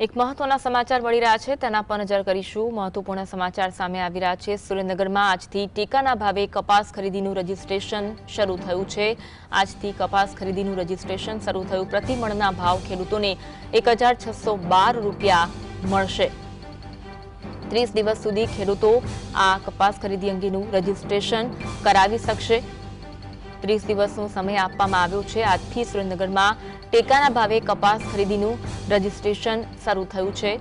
એક મહત્વના સમાચાર મળી રહ્યા છે, તેના પર નજર કરીશું. મહત્વપૂર્ણ સમાચાર સામે આવી રહ્યા છે. સુરેન્દ્રનગરમાં આજથી ટેકાના ભાવે કપાસ ખરીદીનું રજીસ્ટ્રેશન શરૂ થયું છે. આજથી કપાસ ખરીદીનું રજીસ્ટ્રેશન શરૂ થયું. પ્રતિ મણના ભાવ ખેડૂતોને એક રૂપિયા મળશે. ત્રીસ દિવસ સુધી ખેડૂતો આ કપાસ ખરીદી અંગેનું રજીસ્ટ્રેશન કરાવી શકશે. ત્રીસ દિવસનો સમય આપવામાં આવ્યો છે. આજથી સુરેન્દ્રનગરમાં ટેકાના ભાવે કપાસ ખરીદીનું રજીસ્ટ્રેશન શરૂ થયું છે.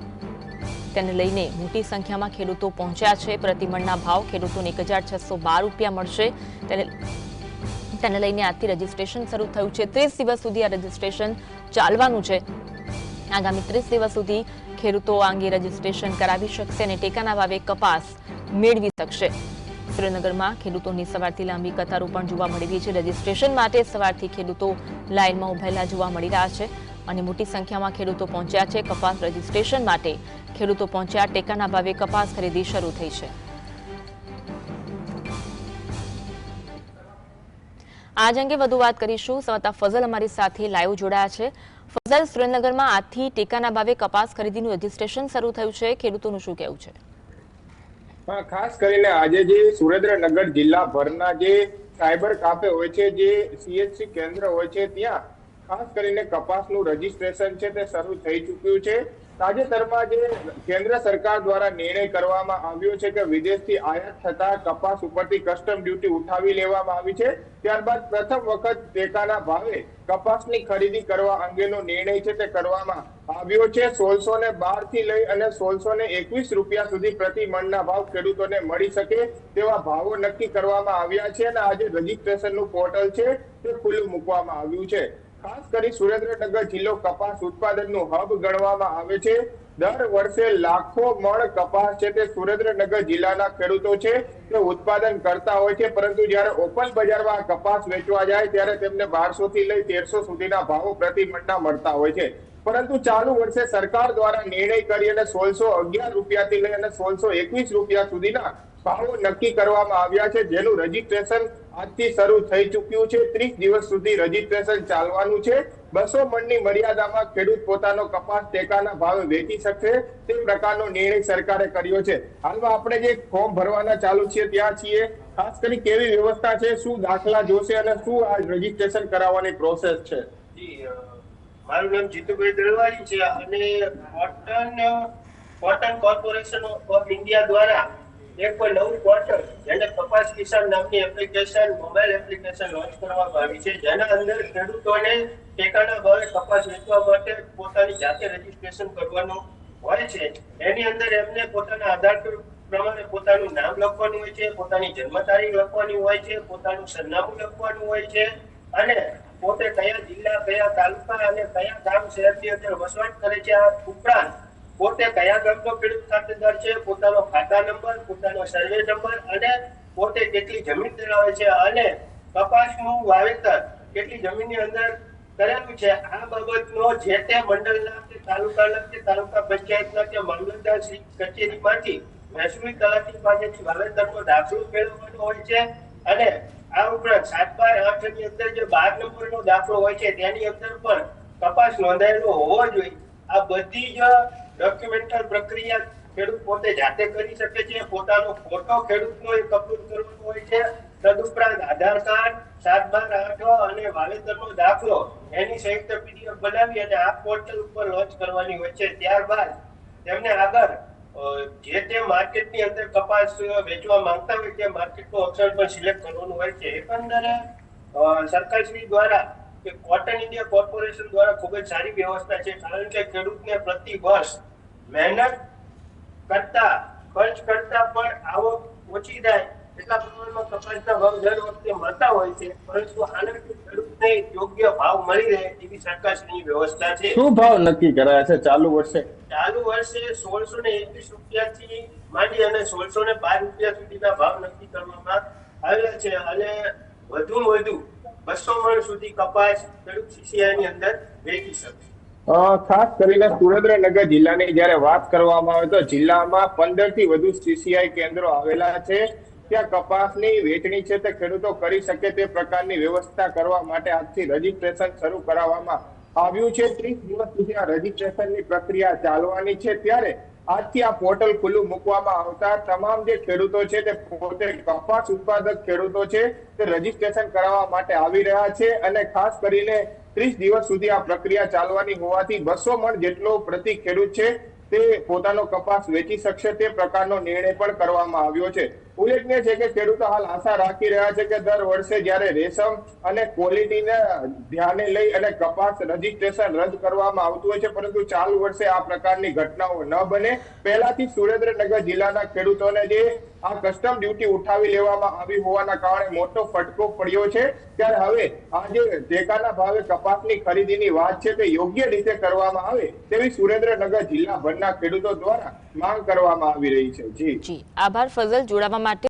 તેને લઈને મોટી સંખ્યામાં ખેડૂતો પહોંચ્યા છે. પ્રતિમણના ભાવ ખેડૂતોને એક રૂપિયા મળશે. તેને તેને લઈને આજથી રજીસ્ટ્રેશન શરૂ થયું છે. ત્રીસ દિવસ સુધી આ રજીસ્ટ્રેશન ચાલવાનું છે. આગામી ત્રીસ દિવસ સુધી ખેડૂતો આ અંગે રજીસ્ટ્રેશન કરાવી શકશે અને ટેકાના ભાવે કપાસ મેળવી શકશે. સુરેન્દ્રનગરમાં ખેડૂતોની સવારથી લાંબી કતારો પણ જોવા મળી રહી છે. રજીસ્ટ્રેશન માટે સવારથી ખેડૂતો લાઇનમાં ઉભેલા જોવા મળી રહ્યા છે અને મોટી સંખ્યામાં ખેડૂતો પહોંચ્યા છે. કપાસ રજીસ્ટ્રેશન માટે ખેડૂતો પહોંચ્યા. ટેકાના ભાવે કપાસ ખરીદી શરૂ થઈ છે. આજ અંગે વધુ વાત કરીશું. સંવાદદાતા ફઝલ અમારી સાથે લાઈવ જોડાયા છે. ફઝલ સુરેન્દ્રનગરમાં આજથી ટેકાના ભાવે કપાસ ખરીદીનું રજીસ્ટ્રેશન શરૂ થયું છે. ખેડૂતોનું શું કહેવું છે? ખાસ કરીને આજે જે સુરેન્દ્રનગર જિલ્લાભરના જે સાયબર કાફે હોય છે જે સીએચસી કેન્દ્ર હોય છે ત્યાં ખાસ કરીને કપાસનું રજીસ્ટ્રેશન છે તે શરૂ થઈ ચૂક્યું છે. તાજેતરમાં જે કેન્દ્ર સરકાર દ્વારા નિર્ણય કરવામાં આવ્યો છે કે વિદેશથી આયાત થતા કપાસ ઉપરથી કસ્ટમ ડ્યુટી ઉઠાવી લેવામાં આવી છે. ત્યારબાદ પ્રથમ વખત ટેકાના ભાવે કપાસની ખરીદી કરવા અંગેનો નિર્ણય છે તે કરવામાં આવ્યો છે. સોળસો ને બારથી લઈ અને સોળસો ને એકવીસ રૂપિયા સુધી પ્રતિ મણના ભાવ ખેડૂતોને મળી શકે તેવા ભાવો નક્કી કરવામાં આવ્યા છે અને આજે રજીસ્ટ્રેશનનું પોર્ટલ છે તે ખુલ્લું મૂકવામાં આવ્યું છે. ખાસ કરી સુરેન્દ્રનગર જિલ્લો કપાસ ઉત્પાદનનું હબ ગણવામાં આવે છે. દર વર્ષે લાખો મણ કપાસ છે તે સુરેન્દ્રનગર જિલ્લાના ખેડૂતો છે તે ઉત્પાદન કરતા હોય છે. પરંતુ જ્યારે ઓપન બજારમાં કપાસ વેચવા જાય ત્યારે તેમને બારસો થી લઈ તેરસો સુધીના ભાવો પ્રતિ મણના મળતા હોય છે. પરંતુ ચાલુ વર્ષે સરકાર દ્વારા નિર્ણય કરી અને સોળસો અગિયાર રૂપિયાથી લઈ અને સોળસો એકવીસ રૂપિયા સુધીના ભાવો નક્કી કરવામાં આવ્યા છે, જેનું રજીસ્ટ્રેશન આજથી શરૂ થઈ ચૂક્યું છે. ત્રીસ દિવસ સુધી રજીસ્ટ્રેશન ચાલવાનું છે. બસો મણની મર્યાદામાં ખેડૂત પોતાનો કપાસ ટેકાના ભાવે વેચી શકશે તે પ્રકારનો નિર્ણય સરકારે કર્યો છે. હાલમાં આપણે જે ફોર્મ ભરવાના ચાલુ છીએ, ત્યાં છીએ. ખાસ કરી કેવી વ્યવસ્થા છે, શું દાખલા જોશે અને શું આ રજીસ્ટ્રેશન કરાવવાની પ્રોસેસ છે? મારું નામ જીતુભાઈ દળવાડી છે અને cotton cotton corporation of India દ્વારા એક નવું પોર્ટલ જેને કપાસ કિસાન નામની એપ્લિકેશન મોબાઈલ એપ્લિકેશન લોન્ચ કરવામાં આવી છે. જેના અંદર ખેડૂતોને ટેકાના ભાવે કપાસ વેચવા માટે પોતાની જાતે રજીસ્ટ્રેશન કરવાનું હોય છે. એની અંદર એમને પોતાના આધાર પ્રમાણે પોતાનું નામ લખવાનું હોય છે, પોતાની જન્મ તારીખ લખવાની હોય છે, પોતાનું સરનામું લખવાનું હોય છે અને પોતે કયા જિલ્લા, કયા તાલુકા અને કયા ગામ શહેરની અંદર વસવાટ કરે છે આ ઉપરાંત પોતે કયા ગામનો ખેડૂત ખાતેદાર છે, પોતાનો ખાતા નંબર, પોતાનો સર્વે નંબર અને પોતે કેટલી જમીન ધરાવે છે અને કપાસનું વાવેતર કેટલી જમીનની અંદર કરેલું છે, આ બાબતનો જે તે મંડળના કે તાલુકાના કે તાલુકા પંચાયતના કે મામલતદાર શ્રી કચેરીમાંથી મહેસૂલી તલાટી પાસેથી વાવેતરનો દાખલો મેળવવાનો હોય છે અને આ ઉપરાંત સાત બાર આઠની અંદર જે બાર નંબરનો દાખલો હોય છે, તેની અંદર પણ કપાસ નોંધાયેલો હોવો જોઈએ. આ બધી જ ડોક્યુમેન્ટલ પ્રક્રિયા ખેડૂત પોતે જાતે કરી શકે છે. પોતાનો ફોટો ખેડૂતનો એક અપલોડ કરવાનો હોય છે. તદુપરાંત આધાર કાર્ડ સાત બાર આઠ અને વાવેતરનો દાખલો એની સંયુક્ત પીડીએફ બનાવી અને આ પોર્ટલ ઉપર લોન્ચ કરવાની હોય છે. ત્યારબાદ તેમને આગળ જે તે માર્કેટની અંદર કપાસ વેચવા માંગતા હોય તે માર્કેટનું ઓપ્શન પણ સિલેક્ટ કરવાનું હોય છે. એકંદરે સરકારશ્રી દ્વારા કે કોટન ઇન્ડિયા કોર્પોરેશન દ્વારા ખૂબ જ સારી વ્યવસ્થા છે, કારણ કે ખેડૂતને પ્રતિ વર્ષ મહેનત કરતા, ખર્ચ કરતા પણ આવક ઓછી થાય, એટલા પ્રમાણમાં કપાસના ભાવ દર વખતે મળતા હોય છે, પરંતુ આનાથી ખેડૂતને યોગ્ય ભાવ મળી રહે એવી સરકારશ્રીની વ્યવસ્થા છે. શું ભાવ નક્કી કરાયા છે? ચાલુ વર્ષે? ચાલુ વર્ષે સોળસો ને એકવીસ રૂપિયાથી માંડી અને સોળસો ને બાર રૂપિયા સુધીના ભાવ નક્કી કરવામાં આવેલા છે. અને વધુ વધુ બસો મણ સુધી કપાસ ખેડૂત શિશિયાની અંદર વેચી શકશે. ખાસ કરીને સુરેન્દ્રનગર જિલ્લાની જયારે વાત કરવામાં આવે તો જિલ્લામાં પંદરથી વધુ સીસીઆઈ કેન્દ્રો આવેલા છે. ત્યાં કપાસની વેચણી છે તે ખેડૂતો કરી શકે તે પ્રકારની વ્યવસ્થા કરવા માટે આજથી રજીસ્ટ્રેશન શરૂ કરાવવામાં આવ્યું છે. ત્રીસ દિવસ સુધી આ રજીસ્ટ્રેશનની પ્રક્રિયા ચાલવાની છે. ત્યારે આજથી આ પોર્ટલ ખુલ્લું મૂકવામાં આવતા તમામ જે ખેડૂતો છે તે પોતે કપાસ ઉત્પાદક ખેડૂતો છે તે રજીસ્ટ્રેશન કરાવવા માટે આવી રહ્યા છે અને ખાસ કરીને ત્રીસ દિવસ સુધી આ પ્રક્રિયા ચાલવાની હોવાથી બસો મણ જેટલો પ્રતિ ખેડૂત છે તે પોતાનો કપાસ વેચી શકશે તે પ્રકારનો નિર્ણય પણ કરવામાં આવ્યો છે. ઉલ્લેખનીય છે કે ખેડૂતો હાલ આશા રાખી રહ્યા છે કે દર વર્ષે જ્યારે રેશમ અને ક્વોલિટીને ધ્યાને લઈ અને કપાસ રજીસ્ટ્રેશન રદ કરવામાં આવતું હોય છે, પરંતુ ચાલુ વર્ષે આ પ્રકારની ઘટનાઓ ન બને. પહેલાથી સુરેન્દ્રનગર જિલ્લાના ખેડૂતોને જે આ કસ્ટમ ડ્યુટી ઉઠાવી લેવામાં આવી હોવાના કારણે મોટો ફટકો પડ્યો છે. ત્યારે હવે આ જે ટેકાના ભાવે કપાસની ખરીદીની વાત છે તે યોગ્ય રીતે કરવામાં આવે તેવી સુરેન્દ્રનગર જિલ્લાભરના ખેડૂતો દ્વારા માંગ કરવામાં આવી રહી છે. જી. જી. આભાર ફઝલ જોડાવા માટે